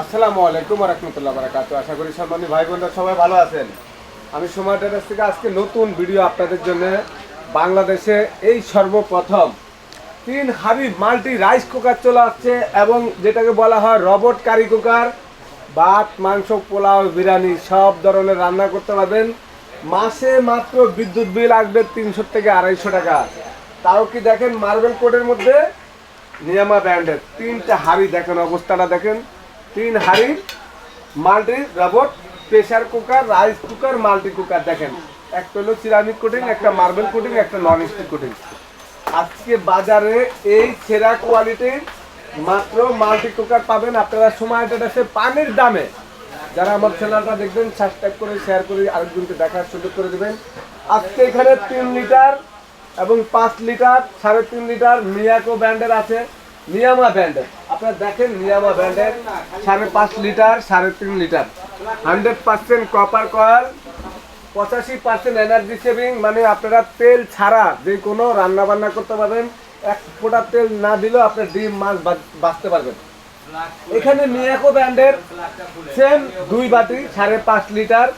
আসসালামু আলাইকুম রহমতুল্লাহ বারাকাত আশা করি সম্মানী ভাই বোনরা সবাই ভালো আছেন। আমি সময় টেরাস থেকে আজকে নতুন ভিডিও আপনাদের জন্য বাংলাদেশে এই সর্বপ্রথম তিন হাবি মাল্টি রাইস কুকার চলে আসছে এবং যেটাকে বলা হয় রবট কারি কুকার। ভাত, মাংস, পোলাও, বিরিয়ানি সব ধরনের রান্না করতে পারবেন। মাসে মাত্র বিদ্যুৎ বিল আসবে তিনশো থেকে আড়াইশো টাকা। তাও কি দেখেন মার্বেল কোটের মধ্যে নিয়ামা ব্র্যান্ডের তিনটা হাড়ি দেখেন, অবস্থাটা দেখেন। তিন হাড়ি, multi robot pressure cooker rice cooker multi cooker দেখেন। একটা হলো সিরামিক কোটিং একটা মার্বেল কোটিং একটা নন স্টিক কোটিং আজকে বাজারে এই সেরা কোয়ালিটির মাত্র মাল্টি কুকার পাবেন। আপনারা সময় আছে পানির দামে। যারা আমার চ্যানেলটা দেখবেন সাবস্ক্রাইব করে শেয়ার করে, আরেকজনকে দেখার সুযোগ করে দেবেন। আজকে এখানে তিন লিটার এবং পাঁচ লিটার, সাড়ে তিন লিটার মিয়াকো ব্র্যান্ডের আছে। মিয়ামা ব্র্যান্ডের আপনারা দেখেন নিয়ামা ব্র্যান্ডের সাড়ে পাঁচ লিটার, সাড়ে তিন litre. Hundred percent copper coil পঁচাশি পার্সেন্ট এনার্জি সেভিং মানে আপনারা তেল ছাড়া যে কোনো রান্না বান্না করতে পারবেন। এক ফোঁটা তেল না দিলেও আপনার ডিম, মাছ বাচ- বাঁচতে পারবেন। এখানে মিয়াকো ব্র্যান্ডের সেম দুই বাটি, সাড়ে পাঁচ লিটার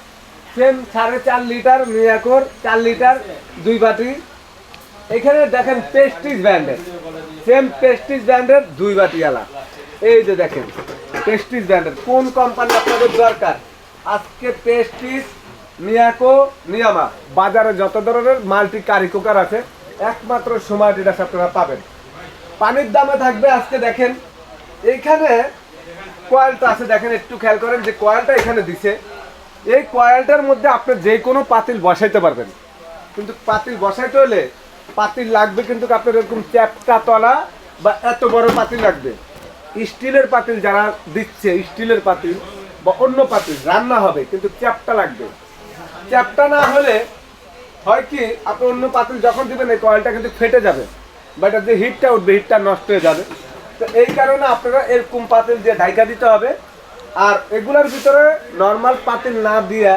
সেম সাড়ে চার লিটার মিয়াকোর চার লিটার দুই বাটি। এখানে দেখেন পেস্টিজ ব্র্যান্ডের। সেম পেস্টিজ ব্র্যান্ডের দুই বাটিওয়ালা এই যে দেখেন পেস্টিজ ব্র্যান্ডের কোন কোম্পানি আপনাদের দরকার? আজকে পেস্টিস মিয়াকো নিয়ামা বাজারে যত ধরনের মাল্টি কারি কুকার আছে, একমাত্র সময় ডিটাস আপনারা পাবেন। পানির দামে থাকবে আজকে দেখেন এইখানে কয়েলটা আছে, দেখেন, একটু খেয়াল করেন যে কয়েলটা এখানে দিছে। এই কয়েলটার মধ্যে আপনি যে কোনো পাতিল বসাইতে পারবেন। কিন্তু পাতিল বসাইতে হলে পাতিল লাগবে কিন্তু আপনার এরকম চ্যাপটা তলা বা এত বড় পাতিল লাগবে। স্টিলের পাতিল যারা দিচ্ছে, স্টিলের পাতিল বা অন্য পাতিল, রান্না হবে, কিন্তু চ্যাপটা লাগবে। চ্যাপটা না হলে হয় কি, আপনি অন্য পাতিল যখন দিবেন, এই কয়েলটা কিন্তু ফেটে যাবে। বা এটা যে হিটটা উঠবে, হিটটা নষ্ট হয়ে যাবে। তো এই কারণে আপনারা এরকম পাতিল দিয়ে ঢাইকা দিতে হবে। আর এগুলার ভিতরে নর্মাল পাতিল না দিয়ে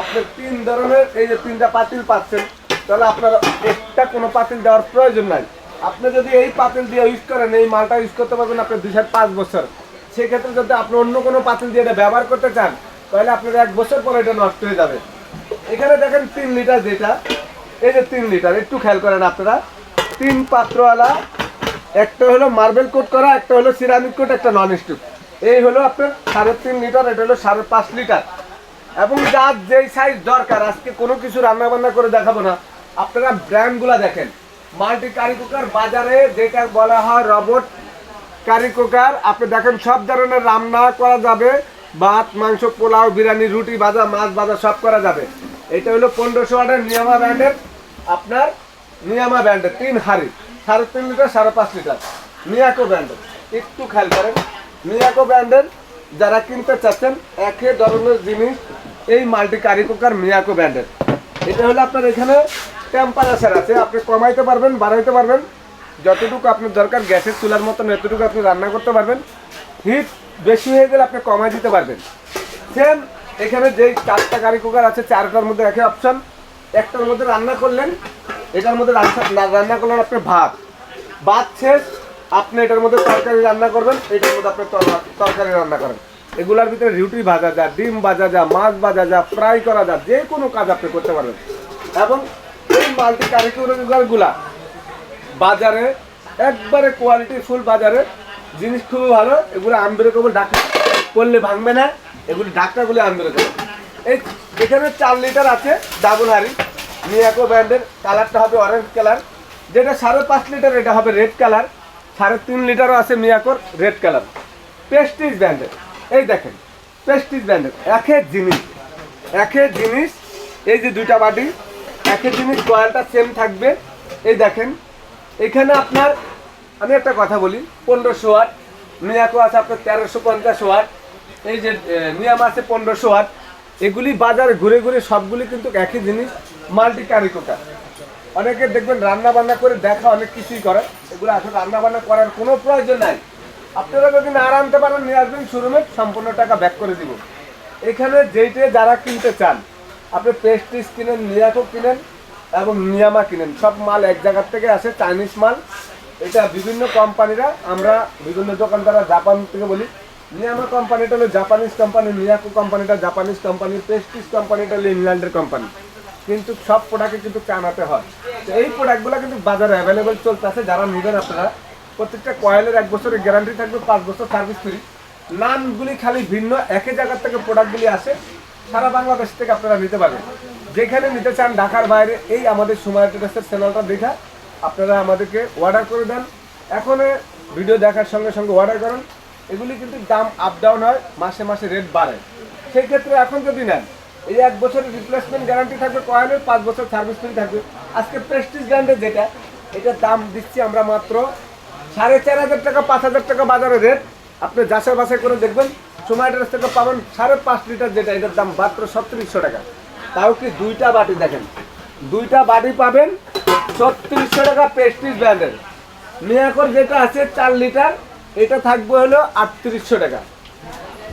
আপনি তিন ধরনের, এই যে তিনটা পাতিল পাচ্ছেন তাহলে আপনার একটা কোনো পাতিল দেওয়ার প্রয়োজন নাই। আপনি যদি এই পাতিল দিয়ে ইউজ করেন, এই মালটা ইউজ করতে পারবেন আপনি দুই সাত পাঁচ বছর। সেক্ষেত্রে যদি আপনি অন্য কোনো পাতিল দিয়ে এটা ব্যবহার করতে চান, তাহলে আপনার এক বছর পরে এটা নষ্ট হয়ে যাবে। এখানে দেখেন তিন লিটার যেটা, এই যে তিন লিটার একটু খেয়াল করেন আপনারা। তিন পাত্রওয়ালা, একটা হলো মার্বেল কোট করা, একটা হলো সিরামিক কোট একটা নন স্টিক এই হলো আপনার সাড়ে তিন লিটার এটা হলো সাড়ে পাঁচ লিটার এবং যার যেই সাইজ দরকার, আজকে কোনো কিছু রান্না বান্না করে দেখাবো না। আপনারা ব্র্যান্ডগুলো দেখেন। মাল্টি কারি কুকার বাজারে যেটা বলা হয় রবট কারি কুকার আপনি দেখেন সব ধরনের রান্না করা যাবে। ভাত, মাংস, পোলাও, বিরিয়ানি, রুটি ভাজা, মাছ ভাজা সব করা যাবে। এটা হলো পনেরোশো ওয়াটের নিয়ামা ব্র্যান্ডের আপনার নিয়ামা ব্র্যান্ডের তিন হাড়ি। সাড়ে তিন লিটার, সাড়ে পাঁচ লিটার। মিয়াকো ব্র্যান্ডের। একটু খেয়াল করেন। মিয়াকো ব্র্যান্ডের যারা কিনতে চাচ্ছেন একই ধরনের জিনিস এই মাল্টি কারি কুকার মিয়াকো ব্র্যান্ডের। এটা হলো আপনার এখানে টেম্পারেচার আছে আপনি কমাইতে পারবেন, বাড়াইতে পারবেন। যতটুকু আপনার দরকার, গ্যাসের চুলার মতন এতটুকু আপনি রান্না করতে পারবেন। হিট বেশি হয়ে গেলে আপনি কমাই দিতে পারবেন। সেম এখানে যেই চারটা গাড়ি কুকার আছে, চারটার মধ্যে একই অপশান একটার মধ্যে রান্না করলেন, এটার মধ্যে রান্না করলেন আপনি ভাত। ভাত শেষ, আপনি এটার মধ্যে তরকারি রান্না করবেন, এটার মধ্যে আপনি তর- তরকারি রান্না করেন। এগুলার ভিতরে রুটি ভাজা যা, ডিম ভাজা যা, মাছ ভাজা যা ফ্রাই করা যা, যে কোনো কাজ আপনি করতে পারবেন। এবং মাল্টি কারিকুলারগুলা বাজারে একবারে কোয়ালিটি ফুল বাজারে। জিনিস খুবই ভালো, এগুলো আনব্রেকেবল ঢাকা করলে ভাঙবে না, এগুলি ঢাকনাগুলি আনব্রেকেবল এই এখানে চার লিটার আছে ডাবল হাড়ি। মিয়াকো ব্র্যান্ডের, কালারটা হবে অরেঞ্জ কালার যেটা সাড়ে পাঁচ লিটার এটা হবে রেড কালার সাড়ে তিন লিটারও আছে মিয়াকোর রেড কালার পেস্টিজ ব্র্যান্ডের। এই দেখেন পেস্টিজ ব্র্যান্ডের। একের জিনিস একের জিনিস, এই যে দুইটা বাটি একের জিনিস কয়েলটা সেম থাকবে। এই দেখেন, এখানে আপনার, আমি একটা কথা বলি, পনেরোশো ওয়াট, মিয়াকো আছে আপনার তেরোশো পঞ্চাশ ওয়াট, এই যে মিয়াম আছে পনেরোশো ওয়াট, এগুলি বাজারে ঘুরে ঘুরে সবগুলি কিন্তু একই জিনিস মাল্টি কারি অনেকে দেখবেন রান্না বান্না করে দেখা, অনেক কিছুই করে, এগুলো আসলে রান্না বান্না করার কোনো প্রয়োজন নাই। আপনারা যদি না আনতে পারেন, নিয়ে আসবেন শোরুমে সম্পূর্ণ টাকা ব্যাক করে দিব। এখানে যেইটা যারা কিনতে চান আপনি পেস্টিস কিনেন নিয়াকো কিনেন এবং নিয়ামা কিনেন। সব মাল এক জায়গার থেকে আসে চাইনিজ মাল। এটা বিভিন্ন কোম্পানিরা, আমরা বিভিন্ন দোকানদাররা জাপান থেকে বলি। নিয়ামা কোম্পানিটা হলো জাপানিজ কোম্পানি নিয়াকো কোম্পানিটা জাপানিজ কোম্পানি প্রেস্টিজ কোম্পানিটা হলো ইংল্যান্ডের কোম্পানি। কিন্তু সব প্রোডাক্টে কিন্তু কানাতে হয়। তো এই প্রোডাক্টগুলো কিন্তু বাজারে অ্যাভেলেবেল চলতেছে। যারা নেবেন আপনারা, প্রত্যেকটা কয়েলের এক বছরের গ্যারান্টি থাকবে, পাঁচ বছর সার্ভিস ফ্রি নামগুলি খালি ভিন্ন একই জায়গার থেকে প্রোডাক্টগুলি আসে। সারা বাংলাদেশ থেকে আপনারা নিতে পারবেন। যেখানে নিতে চান ঢাকার বাইরে, এই আমাদের ট্রেডার্সের চ্যানেলটা দেখা আপনারা আমাদেরকে অর্ডার করে দেন। এখন ভিডিও দেখার সঙ্গে সঙ্গে অর্ডার করেন। এগুলি কিন্তু দাম আপ ডাউন হয়, মাসে মাসে রেট বাড়ে। সেই ক্ষেত্রে এখন যদি নেন, এই এক বছরের রিপ্লেসমেন্ট গ্যারান্টি থাকবে, কয়েলের পাঁচ বছর সার্ভিস ফ্রি থাকবে। আজকে প্রেস্টিজ ব্র্যান্ডের যেটা, এটার দাম দিচ্ছি আমরা মাত্র সাড়ে চার হাজার টাকা, পাঁচ হাজার টাকা বাজারে রেট আপনি যাচাই বাছাই করে দেখবেন। সময় ড্রেস থেকে পাবেন সাড়ে পাঁচ লিটার যেটা, এটার দাম মাত্র সত্তরিশশো টাকা। তাও কি দুইটা বাটি দেখেন? দুইটা বাটি পাবেন ছত্রিশশো টাকা প্রেস্টিজ ব্র্যান্ডের মিয়াকর যেটা আছে চার লিটার, এটা থাকবে হলো আটত্রিশশো টাকা।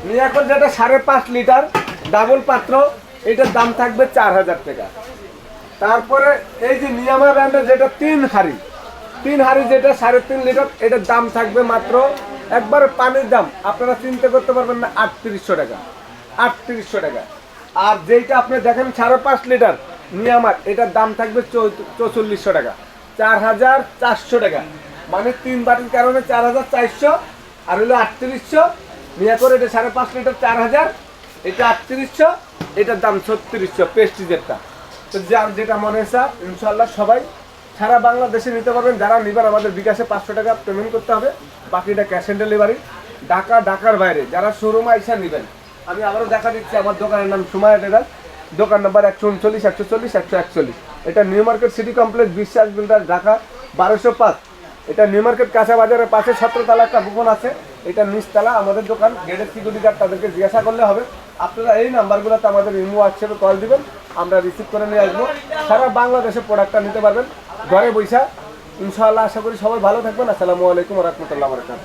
মিয়াকর যেটা সাড়ে পাঁচ লিটার ডাবল পাত্র, এটার দাম থাকবে চার হাজার টাকা। তারপরে এই যে নিয়ামা ব্র্যান্ডের যেটা তিন হাড়ি তিন হাড়ি যেটা সাড়ে তিন লিটার, এটার দাম থাকবে মাত্র একবার পানির দাম, আপনারা চিন্তা করতে পারবেন না, আটত্রিশশো টাকা আটত্রিশশো টাকা। আর যেইটা আপনি দেখেন, সাড়ে পাঁচ লিটার নিয়ামার এটার দাম থাকবে চৌচল্লিশশো টাকা, চার হাজার চারশো টাকা। মানে তিন বাটির কারণে চার হাজার চারশো, আর হলো আটত্রিশশো, নিয়ে করে এটা সাড়ে পাঁচ লিটার চার হাজার, এটা আটত্রিশশো, এটার দাম ছত্রিশশো, পেস্টিজেরটা। তো যার যেটা মনে হয়েছে ইনশাল্লাহ সবাই সারা বাংলাদেশে নিতে পারবেন। যারা নেবেন, আমাদের বিকাশে পাঁচশো টাকা পেমেন্ট করতে হবে। বাকিটা ক্যাশ অন ডেলিভারি ঢাকা, ঢাকার বাইরে। যারা শোরুমে আইসা নেবেন। আমি আবারও দেখা দিচ্ছি আমার দোকানের নাম সুমায়া টেরাস দোকান নম্বর একশো উনচল্লিশ একশো চল্লিশ একশো একচল্লিশ। এটা New Market City complex Biswas builder Dhaka, বারোশো পাঁচ। এটা নিউ মার্কেট কাঁচা বাজারের পাশে সতেরোতলা একটা ভবন আছে। এটা নিচতলা, আমাদের দোকান। গেটের সিকিউরিটি গার্ড তাদেরকে জিজ্ঞাসা করলে হবে। আপনারা এই নাম্বারগুলোতে আমাদের ইমো হোয়াটসঅ্যাপে কল দিবেন। আমরা রিসিভ করে নিয়ে আসব। সারা বাংলাদেশে প্রোডাক্টটা নিতে পারবেন। ঘরে বৈশা ইনশাআল্লাহ আশা করি সবাই ভালো থাকবেন। আসসালামু আলাইকুম রহমতুল্লাহ বরকাত